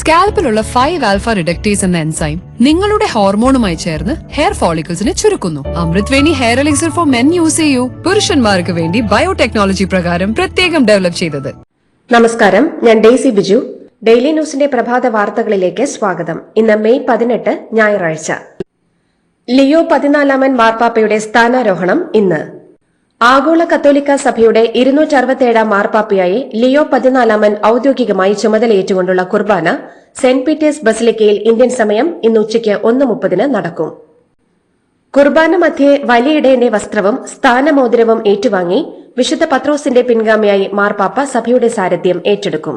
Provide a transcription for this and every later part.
സ്കാൽപ്പിലുള്ള five alpha reductase എന്ന enzyme നിങ്ങളുടെ ഹോർമോണുമായി ചേർന്ന് ഹെയർ ഫോളിക്കിൾസിനെ ചുരുക്കുന്നു. Amrut Veni hair elixir for men use ചെയ്യൂ. പുരുഷന്മാർക്ക് വേണ്ടി ബയോടെക്നോളജി പ്രകാരം പ്രത്യേകം ഡെവലപ്പ് ചെയ്തത്. നമസ്കാരം. ഞാൻ ഡെയ്സി ബിജു. ഡെയിലി ന്യൂസിന്റെ പ്രഭാത വാർത്തകളിലേക്ക് സ്വാഗതം. ഇന്ന് മെയ് പതിനെട്ട് ഞായറാഴ്ച. ലിയോ പതിനാലാമൻ മാർപ്പാപ്പയുടെ സ്ഥാനാരോഹണം ഇന്ന്. ആഗോള കത്തോലിക്ക സഭയുടെ ഇരുന്നൂറ്റി അറുപത്തിയേഴാം മാർപ്പാപ്പയായി ലിയോ പതിനാലാമൻ ഔദ്യോഗികമായി ചുമതലയേറ്റുകൊണ്ടുള്ള കുർബാന സെന്റ് പീറ്റേഴ്സ് ബസിലിക്കയിൽ ഇന്ത്യൻ സമയം ഇന്ന് ഉച്ചയ്ക്ക് ഒന്ന് മുപ്പതിന് നടക്കും. കുർബാന മധ്യേ വലിയിടേന്റെ വസ്ത്രവും സ്ഥാനമോതിരവും ഏറ്റുവാങ്ങി വിശുദ്ധ പത്രോസിന്റെ പിൻഗാമിയായി മാർപ്പാപ്പ സഭയുടെ സാരഥ്യം ഏറ്റെടുക്കും.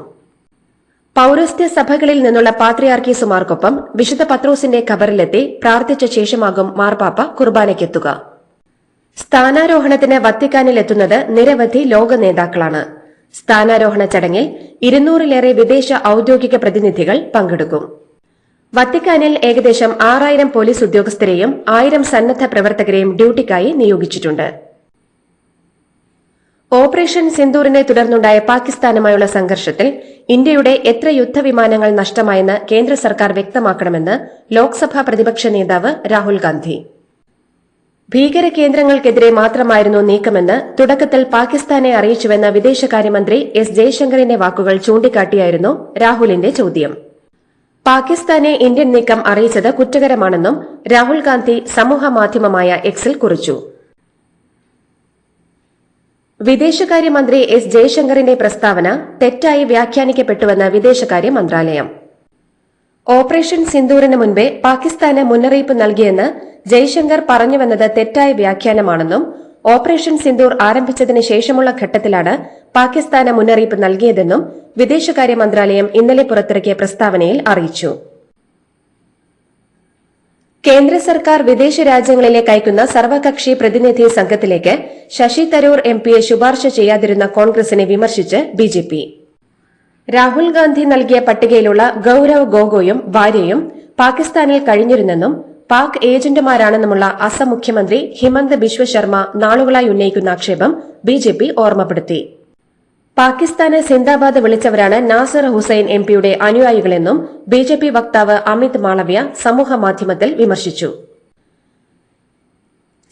പൌരസ്ത്യ സഭകളിൽ നിന്നുള്ള പാത്രിയാർക്കീസുമാർക്കൊപ്പം വിശുദ്ധ പത്രോസിന്റെ ഖബറിലെത്തി പ്രാർത്ഥിച്ച ശേഷമാകും മാർപ്പാപ്പ കുർബാനയ്ക്കെത്തുക. സ്ഥാനാരോഹണത്തിന് വത്തിക്കാനിൽ എത്തുന്നത് നിരവധി ലോക നേതാക്കളാണ്. സ്ഥാനാരോഹണ ചടങ്ങിൽ ഇരുന്നൂറിലേറെ വിദേശ ഔദ്യോഗിക പ്രതിനിധികൾ പങ്കെടുക്കും. വത്തിക്കാനിൽ ഏകദേശം ആറായിരം പോലീസ് ഉദ്യോഗസ്ഥരെയും ആയിരം സന്നദ്ധ പ്രവർത്തകരെയും ഡ്യൂട്ടിക്കായി നിയോഗിച്ചിട്ടുണ്ട്. ഓപ്പറേഷൻ സിന്ദൂറിനെ തുടർന്നുണ്ടായ പാകിസ്ഥാനുമായുള്ള സംഘർഷത്തിൽ ഇന്ത്യയുടെ എത്ര യുദ്ധവിമാനങ്ങൾ നഷ്ടമായെന്ന് കേന്ദ്ര സർക്കാർ വ്യക്തമാക്കണമെന്ന് ലോക്സഭാ പ്രതിപക്ഷ നേതാവ് രാഹുൽ ഗാന്ധി. ഭീകര കേന്ദ്രങ്ങൾക്കെതിരെ മാത്രമായിരുന്നു നീക്കമെന്ന് തുടക്കത്തിൽ പാകിസ്ഥാനെ അറിയിച്ചുവെന്ന വിദേശകാര്യമന്ത്രി എസ് ജയശങ്കറിന്റെ വാക്കുകൾ ചൂണ്ടിക്കാട്ടിയായിരുന്നു രാഹുലിന്റെ ചോദ്യം. പാകിസ്ഥാനെ ഇന്ത്യൻ നീക്കം അറിയിച്ചത് കുറ്റകരമാണെന്നും രാഹുൽ ഗാന്ധി സമൂഹമാധ്യമമായ എക്സിൽ കുറിച്ചു. വിദേശകാര്യമന്ത്രി എസ് ജയശങ്കറിന്റെ പ്രസ്താവന തെറ്റായി വ്യാഖ്യാനിക്കപ്പെട്ടുവെന്ന് വിദേശകാര്യ മന്ത്രാലയം. ഓപ്പറേഷൻ സിന്ദൂറിന് മുൻപേ പാകിസ്ഥാന് മുന്നറിയിപ്പ് നൽകിയെന്ന് ജയ്ശങ്കർ പറഞ്ഞുവെന്നത് തെറ്റായ വ്യാഖ്യാനമാണെന്നും ഓപ്പറേഷൻ സിന്ദൂർ ആരംഭിച്ചതിന് ശേഷമുള്ള ഘട്ടത്തിലാണ് പാകിസ്ഥാന് മുന്നറിയിപ്പ് നൽകിയതെന്നും വിദേശകാര്യ മന്ത്രാലയം ഇന്നലെ പുറത്തിറക്കിയ പ്രസ്താവനയിൽ അറിയിച്ചു. കേന്ദ്ര സർക്കാർ വിദേശ രാജ്യങ്ങളിലേക്ക് അയക്കുന്ന സർവകക്ഷി പ്രതിനിധി സംഘത്തിലേക്ക് ശശി തരൂർ എംപിയെ ശുപാർശ ചെയ്യാതിരുന്ന കോൺഗ്രസിനെ വിമർശിച്ച് ബിജെപി രാഹുൽ ഗാന്ധി നൽകിയ പട്ടികയിലുള്ള ഗൌരവ് ഗോഗോയും ഭാര്യയും പാകിസ്ഥാനിൽ കഴിഞ്ഞിരുന്നെന്നും പാക് ഏജന്റുമാരാണെന്നുമുള്ള അസം മുഖ്യമന്ത്രി ഹിമന്ത് ബിശ്വ ശർമ്മ നാളുകളായി ഉന്നയിക്കുന്ന ആക്ഷേപം ബിജെപി ഓർമ്മപ്പെടുത്തി. പാകിസ്ഥാന് സിന്ദാബാദ് വിളിച്ചവരാണ് നാസർ ഹുസൈൻ എം പിയുടെ അനുയായികളെന്നും ബിജെപി വക്താവ് അമിത് മാളവ്യ സമൂഹമാധ്യമത്തിൽ വിമർശിച്ചു.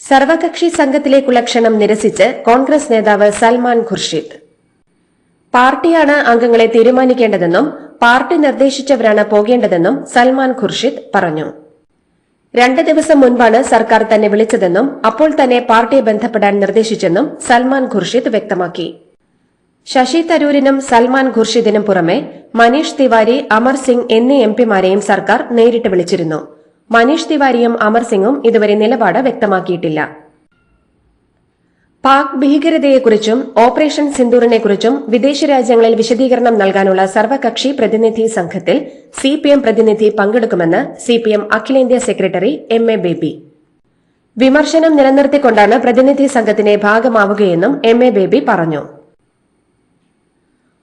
സർവകക്ഷി സംഘത്തിലേക്കുള്ള ക്ഷണം നിരസിച്ച് കോൺഗ്രസ് നേതാവ് സൽമാൻ ഖുർഷിദ്. പാർട്ടിയാണ് അംഗങ്ങളെ തീരുമാനിക്കേണ്ടതെന്നും പാർട്ടി നിർദ്ദേശിച്ചവരാണ് പോകേണ്ടതെന്നും സൽമാൻ ഖുർഷിദ് പറഞ്ഞു. രണ്ട് ദിവസം മുൻപാണ് സർക്കാർ തന്നെ വിളിച്ചതെന്നും അപ്പോൾ തന്നെ പാർട്ടിയെ ബന്ധപ്പെടാൻ നിർദ്ദേശിച്ചെന്നും സൽമാൻ ഖുർഷിദ് വ്യക്തമാക്കി. ശശി തരൂരിനും സൽമാൻ ഖുർഷിദിനും പുറമെ മനീഷ് തിവാരി അമർ സിംഗ് എന്നീ എംപിമാരെയും സർക്കാർ നേരിട്ട് വിളിച്ചിരുന്നു. മനീഷ് തിവാരിയും അമർ സിംഗും ഇതുവരെ നിലപാട് വ്യക്തമാക്കിയിട്ടില്ല. പാക് ഭീകരതയെക്കുറിച്ചും ഓപ്പറേഷൻ സിന്ദൂറിനെക്കുറിച്ചും വിദേശ രാജ്യങ്ങളിൽ വിശദീകരണം നൽകാനുള്ള സർവകക്ഷി പ്രതിനിധി സംഘത്തിൽ സിപിഎം പ്രതിനിധി പങ്കെടുക്കുമെന്ന് സിപിഎം അഖിലേന്ത്യാ സെക്രട്ടറി എം എ ബേബി. വിമർശനം നിലനിർത്തിക്കൊണ്ടാണ് പ്രതിനിധി സംഘത്തിന്റെ ഭാഗമാവുകയെന്നും എം എ ബേബി പറഞ്ഞു.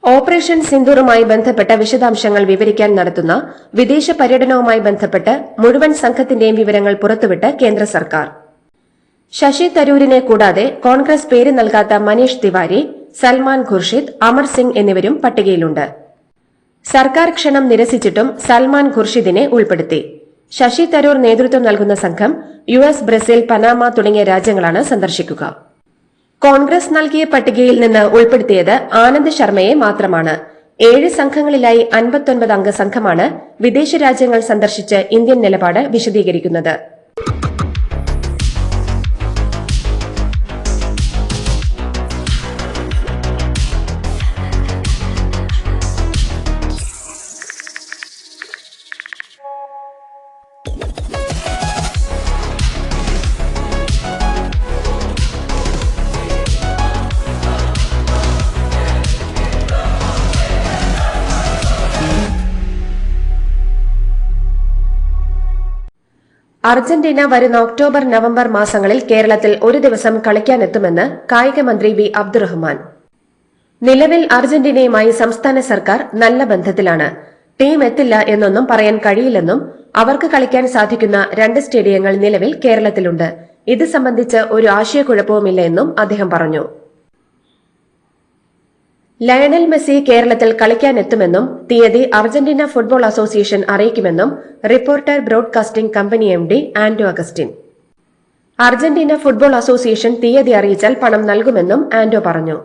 ഓപ്പറേഷൻ സിന്ദൂറുമായി ബന്ധപ്പെട്ട വിശദാംശങ്ങൾ വിവരിക്കാൻ നടത്തുന്ന വിദേശ പര്യടനവുമായി ബന്ധപ്പെട്ട് മുഴുവൻ സംഘത്തിന്റെയും വിവരങ്ങൾ പുറത്തുവിട്ട് കേന്ദ്ര സർക്കാർ. ശശി തരൂരിനെ കൂടാതെ കോൺഗ്രസ് പേര് നൽകാത്ത മനീഷ് തിവാരി സൽമാൻ ഖുർഷിദ് അമർ സിംഗ് എന്നിവരും പട്ടികയിലുണ്ട്. സർക്കാർ ക്ഷണം നിരസിച്ചിട്ടും സൽമാൻ ഖുർഷിദിനെ ഉൾപ്പെടുത്തി. ശശി തരൂർ നേതൃത്വം നൽകുന്ന സംഘം യു എസ് ബ്രസീൽ പനാമ തുടങ്ങിയ രാജ്യങ്ങളാണ് സന്ദർശിക്കുക. കോൺഗ്രസ് നൽകിയ പട്ടികയിൽ നിന്ന് ഉൾപ്പെടുത്തിയത് ആനന്ദ് ശർമ്മയെ മാത്രമാണ്. ഏഴ് സംഘങ്ങളിലായി അൻപത്തൊൻപത് അംഗ സംഘമാണ് വിദേശ രാജ്യങ്ങൾ സന്ദർശിച്ച് ഇന്ത്യൻ നിലപാട് വിശദീകരിക്കുന്നത്. അർജന്റീന വരുന്ന ഒക്ടോബർ നവംബർ മാസങ്ങളിൽ കേരളത്തിൽ ഒരു ദിവസം കളിക്കാനെത്തുമെന്ന് കായിക മന്ത്രി വി. അബ്ദുറഹ്മാൻ. നിലവിൽ അർജന്റീനയുമായി സംസ്ഥാന സർക്കാർ നല്ല ബന്ധത്തിലാണ്. ടീം എത്തില്ല എന്നൊന്നും പറയാൻ കഴിയില്ലെന്നും അവർക്ക് കളിക്കാൻ സാധിക്കുന്ന രണ്ട് സ്റ്റേഡിയങ്ങൾ നിലവിൽ കേരളത്തിലുണ്ട്. ഇത് സംബന്ധിച്ച് ഒരു ആശയക്കുഴപ്പവുമില്ല എന്നും അദ്ദേഹം പറഞ്ഞു. ലയണൽ മെസ്സി കേരളത്തിൽ കളിക്കാനെത്തുമെന്നും തീയതി അർജന്റീന ഫുട്ബോൾ അസോസിയേഷൻ അറിയിക്കുമെന്നും reporter broadcasting company M D Anto Augustine. Argentina football association തീയതി അറിയിച്ചാൽ പണം നൽകുമെന്നും ആന്റോ പറഞ്ഞു.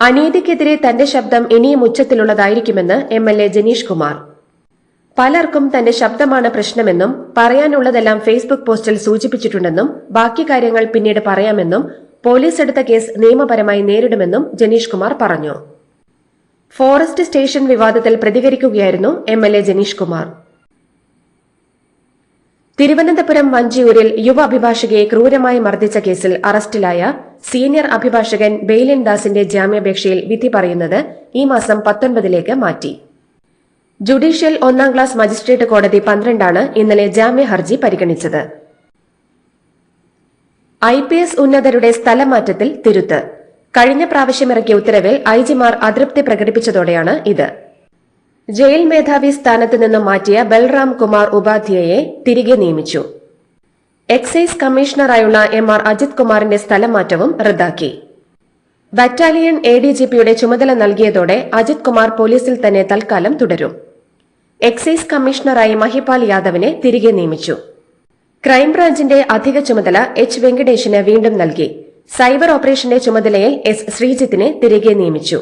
അനീതിക്കെതിരെ തന്റെ ശബ്ദം ഇനിയും ഉച്ചത്തിലുള്ളതായിരിക്കുമെന്ന് M L A Janeesh Kumar. പലർക്കും തന്റെ ശബ്ദമാണ് പ്രശ്നമെന്നും പറയാനുള്ളതെല്ലാം ഫേസ്ബുക്ക് പോസ്റ്റിൽ സൂചിപ്പിച്ചിട്ടുണ്ടെന്നും ബാക്കി കാര്യങ്ങൾ പിന്നീട് പറയാമെന്നും പോലീസ് എടുത്ത കേസ് നിയമപരമായി നേരിടുമെന്നും ജനീഷ് കുമാർ പറഞ്ഞു. ഫോറസ്റ്റ് സ്റ്റേഷൻ വിവാദത്തിൽ പ്രതികരിക്കുകയായിരുന്നു M L A Janeesh Kumar. Thiruvananthapuram വഞ്ചിയൂരിൽ യുവ അഭിഭാഷകയെ ക്രൂരമായി മർദ്ദിച്ച കേസിൽ അറസ്റ്റിലായ സീനിയർ അഭിഭാഷകൻ ബെയിലിൻ ദാസിന്റെ ജാമ്യാപേക്ഷയിൽ വിധി പറയുന്നത് ഈ മാസം പത്തൊൻപതിലേക്ക് മാറ്റി. ജുഡീഷ്യൽ ഒന്നാം ക്ലാസ് മജിസ്ട്രേറ്റ് കോടതി പന്ത്രണ്ടാണ് ഇന്നലെ ജാമ്യ ഹർജി പരിഗണിച്ചത്. ഐ പി എസ് ഉന്നതരുടെ സ്ഥലമാറ്റത്തിൽ തിരുത്ത്. കഴിഞ്ഞ പ്രാവശ്യമിറക്കിയ ഉത്തരവിൽ ഐ ജിമാർ അതൃപ്തി പ്രകടിപ്പിച്ചതോടെയാണ് ഇത്. ജയിൽ മേധാവി സ്ഥാനത്ത് നിന്നും മാറ്റിയ ബൽറാം കുമാർ ഉപാധ്യായെ തിരികെ നിയമിച്ചു. എക്സൈസ് കമ്മീഷണറായുള്ള എം ആർ അജിത് കുമാറിന്റെ സ്ഥലമാറ്റവും റദ്ദാക്കി. ബറ്റാലിയൻ എ ഡി ജി പിയുടെ ചുമതല നൽകിയതോടെ അജിത് കുമാർ പോലീസിൽ തന്നെ തൽക്കാലം തുടരും. എക്സൈസ് കമ്മീഷണറായി മഹിപാൽ യാദവിനെ തിരികെ നിയമിച്ചു. ക്രൈംബ്രാഞ്ചിന്റെ അധിക ചുമതല എച്ച് വെങ്കടേഷിന് വീണ്ടും നൽകി. സൈബർ ഓപ്പറേഷന്റെ ചുമതലയിൽ എസ് ശ്രീജിത്തിനെ തിരികെ നിയമിച്ചു.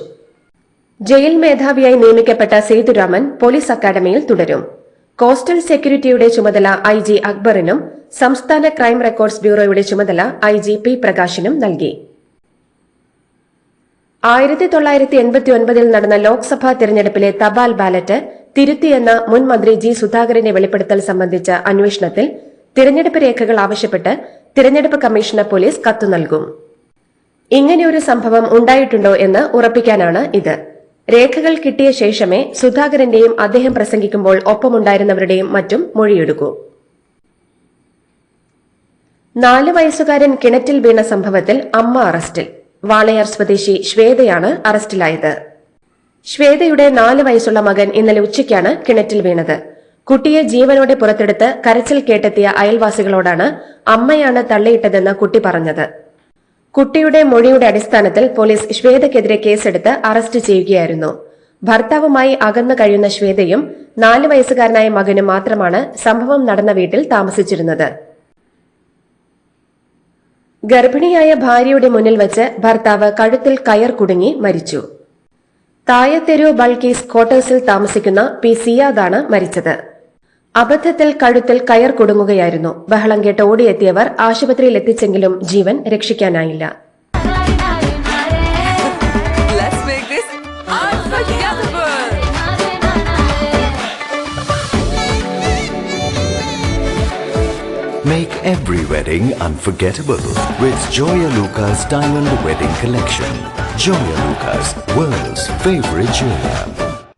ജയിൽ മേധാവിയായി നിയമിക്കപ്പെട്ട സേതുരാമൻ പോലീസ് അക്കാദമിയിൽ തുടരും. കോസ്റ്റൽ സെക്യൂരിറ്റിയുടെ ചുമതല ഐ ജി അക്ബറിനും സംസ്ഥാന ക്രൈം റെക്കോർഡ്സ് ബ്യൂറോയുടെ ചുമതല ഐ ജി പി പ്രകാശിനും നൽകി. ആയിരത്തി തൊള്ളായിരത്തി എൺപത്തി ഒൻപതിൽ നടന്ന ലോക്സഭാ തെരഞ്ഞെടുപ്പിലെ തപാൽ ബാലറ്റ് തിരുത്തിയെന്ന മുൻ മന്ത്രി ജി സുധാകരന്റെ വെളിപ്പെടുത്തൽ സംബന്ധിച്ച അന്വേഷണത്തിൽ തിരഞ്ഞെടുപ്പ് രേഖകൾ ആവശ്യപ്പെട്ട് തിരഞ്ഞെടുപ്പ് കമ്മീഷന് പോലീസ് കത്തു നൽകും. ഇങ്ങനെയൊരു സംഭവം ഉണ്ടായിട്ടുണ്ടോ എന്ന് ഉറപ്പിക്കാനാണ് ഇത്. രേഖകൾ കിട്ടിയ ശേഷമേ സുധാകരന്റെയും അദ്ദേഹം പ്രസംഗിക്കുമ്പോൾ ഒപ്പമുണ്ടായിരുന്നവരുടെയും മറ്റും മൊഴിയെടുക്കൂ. നാല് വയസ്സുകാരൻ കിണറ്റിൽ വീണ സംഭവത്തിൽ അമ്മ അറസ്റ്റിൽ. വാളയാർ സ്വദേശി ശ്വേതയാണ് അറസ്റ്റിലായത്. ശ്വേതയുടെ നാല് വയസ്സുള്ള മകൻ ഇന്നലെ ഉച്ചയ്ക്കാണ് കിണറ്റിൽ വീണത്. കുട്ടിയെ ജീവനോടെ പുറത്തെടുത്ത് കരച്ചിൽ കേട്ടെത്തിയ അയൽവാസികളോടാണ് അമ്മയാണ് തള്ളിയിട്ടതെന്ന് കുട്ടി പറഞ്ഞത്. കുട്ടിയുടെ മൊഴിയുടെ അടിസ്ഥാനത്തിൽ പോലീസ് ശ്വേതയ്ക്കെതിരെ കേസെടുത്ത് അറസ്റ്റ് ചെയ്യുകയായിരുന്നു. ഭർത്താവുമായി അകന്നു കഴിയുന്ന ശ്വേതയും നാല് വയസ്സുകാരനായ മകനും മാത്രമാണ് സംഭവം നടന്ന വീട്ടിൽ താമസിച്ചിരുന്നത്. ഗർഭിണിയായ ഭാര്യയുടെ മുന്നിൽ വച്ച് ഭർത്താവ് കഴുത്തിൽ കയർ കുടുങ്ങി മരിച്ചു. തായത്തെരു ബൾക്കീസ് ക്വാർട്ടേഴ്സിൽ താമസിക്കുന്ന പി സിയാദാണ് മരിച്ചത്. അബദ്ധത്തിൽ കഴുത്തിൽ കയർ കുടുങ്ങുകയായിരുന്നു ബഹളം കേട്ട് ഓടിയെത്തിയവർ ആശുപത്രിയിൽ എത്തിച്ചെങ്കിലും ജീവൻ രക്ഷിക്കാനായില്ല Let's make this unforgettable. Make every wedding unforgettable with Joya Lucas Diamond Wedding Collection. Joya Lucas, world's favorite jeweler.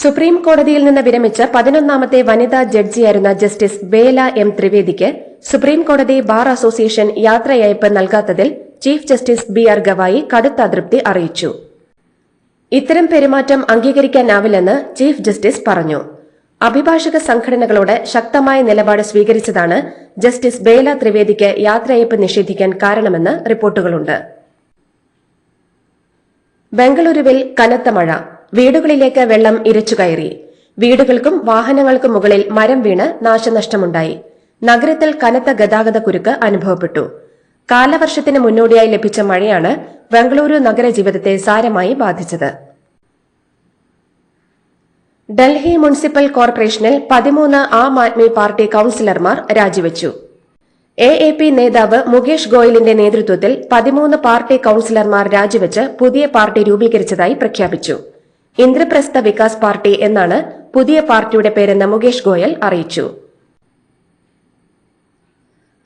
Supreme കോടതിയിൽ നിന്ന് വിരമിച്ച പതിനൊന്നാമത്തെ വനിതാ ജഡ്ജിയായിരുന്ന ജസ്റ്റിസ് ബേല എം ത്രിവേദിക്ക് സുപ്രീം കോടതി ബാർ അസോസിയേഷൻ യാത്രയയപ്പ് നൽകാത്തതിൽ chief justice B R Gavai കടുത്ത അതൃപ്തി അറിയിച്ചു. ഇത്തരം പെരുമാറ്റം അംഗീകരിക്കാനാവില്ലെന്ന് ചീഫ് ജസ്റ്റിസ് പറഞ്ഞു. അഭിഭാഷക സംഘടനകളോട് ശക്തമായ നിലപാട് സ്വീകരിച്ചതാണ് ജസ്റ്റിസ് ബേല ത്രിവേദിക്ക് യാത്രയയപ്പ് നിഷേധിക്കാൻ കാരണമെന്ന് റിപ്പോർട്ടുകളുണ്ട്. ബംഗളൂരുവിൽ കനത്ത മഴ. വീടുകളിലേക്ക് വെള്ളം ഇരച്ചുകയറി വീടുകൾക്കും വാഹനങ്ങൾക്കും മുകളിൽ മരം വീണ് നാശനഷ്ടമുണ്ടായി. നഗരത്തിൽ കനത്ത ഗതാഗത കുരുക്ക് അനുഭവപ്പെട്ടു. കാലവർഷത്തിന് മുന്നോടിയായി ലഭിച്ച മഴയാണ് ബംഗളൂരു നഗരജീവിതത്തെ സാരമായി ബാധിച്ചത്. ഡൽഹി മുനിസിപ്പൽ കോർപ്പറേഷനിൽ പതിമൂന്ന് ആം ആദ്മി പാർട്ടി കൌൺസിലർമാർ രാജിവച്ചു. എ എ പി നേതാവ് മുകേഷ് ഗോയലിന്റെ നേതൃത്വത്തിൽ പതിമൂന്ന് പാർട്ടി കൌൺസിലർമാർ രാജിവെച്ച് പുതിയ പാർട്ടി രൂപീകരിച്ചതായി പ്രഖ്യാപിച്ചു. ഇന്ദ്രപ്രസ്ഥ വികാസ് പാർട്ടി എന്നാണ് പുതിയ പാർട്ടിയുടെ പേരെന്ന് മുകേഷ് ഗോയൽ അറിയിച്ചു.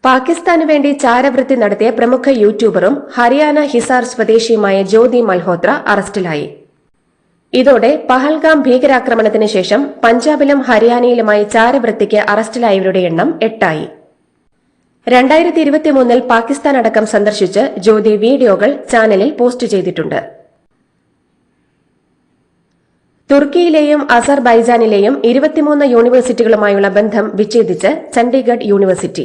പാകിസ്ഥാനു വേണ്ടി ചാരവൃത്തി നടത്തിയ പ്രമുഖ യൂട്യൂബറും ഹരിയാന ഹിസാർ സ്വദേശിയുമായ ജ്യോതി മൽഹോത്ര അറസ്റ്റിലായി. ഇതോടെ പഹൽഗാം ഭീകരാക്രമണത്തിന് ശേഷം പഞ്ചാബിലും ഹരിയാനയിലുമായി ചാരവൃത്തിക്ക് അറസ്റ്റിലായവരുടെ എണ്ണം എട്ടായി. രണ്ടായിരത്തി ഇരുപത്തിമൂന്നിൽ പാകിസ്ഥാൻ അടക്കം സന്ദർശിച്ച് ജ്യോതി വീഡിയോകൾ ചാനലിൽ പോസ്റ്റ് ചെയ്തിട്ടുണ്ട്. തുർക്കിയിലെയും അസർബൈജാനിലെയും ഇരുപത്തിമൂന്ന് യൂണിവേഴ്സിറ്റികളുമായുള്ള ബന്ധം വിച്ഛേദിച്ച് ചണ്ഡീഗഡ് യൂണിവേഴ്സിറ്റി.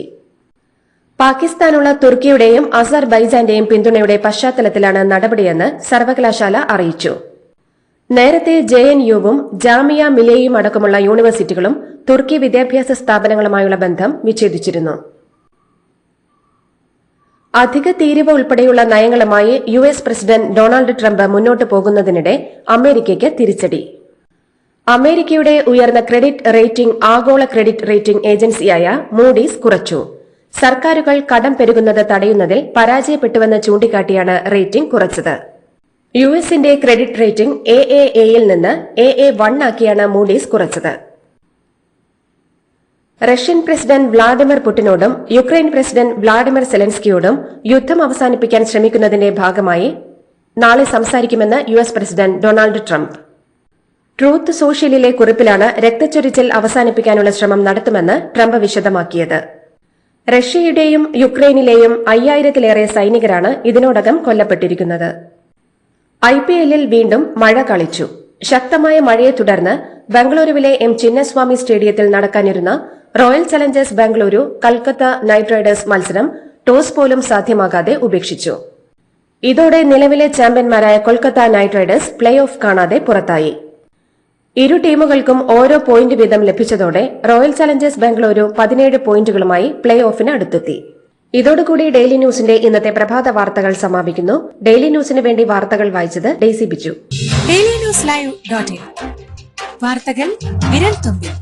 പാകിസ്ഥാനുള്ള തുർക്കിയുടെയും അസർബൈജാന്റെയും പിന്തുണയുടെ പശ്ചാത്തലത്തിലാണ് നടപടിയെന്ന് സർവകലാശാല അറിയിച്ചു. നേരത്തെ ജെ എൻ യുവും ജാമിയ മിലേയും അടക്കമുള്ള യൂണിവേഴ്സിറ്റികളും തുർക്കി വിദ്യാഭ്യാസ സ്ഥാപനങ്ങളുമായുള്ള ബന്ധം വിച്ഛേദിച്ചിരുന്നു. അധിക തീരുവ ഉൾപ്പെടെയുള്ള നയങ്ങളുമായി U S president Donald Trump മുന്നോട്ട് പോകുന്നതിനിടെ അമേരിക്കയ്ക്ക് തിരിച്ചടി. അമേരിക്കയുടെ ഉയർന്ന ക്രെഡിറ്റ് റേറ്റിംഗ് ആഗോള ക്രെഡിറ്റ് റേറ്റിംഗ് ഏജൻസിയായ മൂഡീസ് കുറച്ചു. സർക്കാരുകൾ കടം പെരുകുന്നത് തടയുന്നതിൽ പരാജയപ്പെട്ടുവെന്ന് ചൂണ്ടിക്കാട്ടിയാണ് റേറ്റിംഗ് കുറച്ചത്. യു എസിന്റെ ക്രെഡിറ്റ് റേറ്റിംഗ് എ എ എയിൽ നിന്ന് എ എ വൺ ആക്കിയാണ് മൂഡീസ് കുറച്ചത്. റഷ്യൻ പ്രസിഡന്റ് വ്ളാഡിമിർ പുടിനോടും യുക്രൈൻ പ്രസിഡന്റ് വ്ളാഡിമിർ സെലൻസ്കിയോടും യുദ്ധം അവസാനിപ്പിക്കാൻ ശ്രമിക്കുന്നതിന്റെ ഭാഗമായി നാളെ സംസാരിക്കുമെന്ന് U president Donald Trump. Truth സോഷ്യലിലെ കുറിപ്പിലാണ് രക്തച്ചൊരിച്ചിൽ അവസാനിപ്പിക്കാനുള്ള ശ്രമം നടത്തുമെന്ന് ട്രംപ് വിശദമാക്കിയത്. റഷ്യയുടെയും യുക്രൈനിലെയും അയ്യായിരത്തിലേറെ സൈനികരാണ് ഇതിനോടകം കൊല്ലപ്പെട്ടിരിക്കുന്നത്. ഐ പി എല്ലിൽ വീണ്ടും മഴ കളിച്ചു. ശക്തമായ മഴയെ തുടർന്ന് ബംഗളൂരുവിലെ എം ചിന്നസ്വാമി സ്റ്റേഡിയത്തിൽ നടക്കാനിരുന്ന Royal Challengers Bengaluru Calcutta Knight Riders മത്സരം ടോസ് പോലും സാധ്യമാകാതെ ഉപേക്ഷിച്ചു. ഇതോടെ നിലവിലെ ചാമ്പ്യന്മാരായ Kolkata Knight Riders play off കാണാതെ പുറത്തായി. ഇരു ടീമുകൾക്കും ഓരോ പോയിന്റ് വീതം ലഭിച്ചതോടെ റോയൽ ചലഞ്ചേഴ്സ് ബാംഗ്ലൂരു പതിനേഴ് പോയിന്റുകളുമായി പ്ലേ ഓഫിന് അടുത്തെത്തി. ഇതോടുകൂടി ഡെയിലി ന്യൂസിന്റെ ഇന്നത്തെ പ്രഭാത വാർത്തകൾ സമാപിക്കുന്നു. ഡെയിലി ന്യൂസിന് വേണ്ടി വാർത്തകൾ വായിച്ചത് Daisy Biju. Daily news live വാർത്തകൾ വിരൽ തുമ്പിൽ.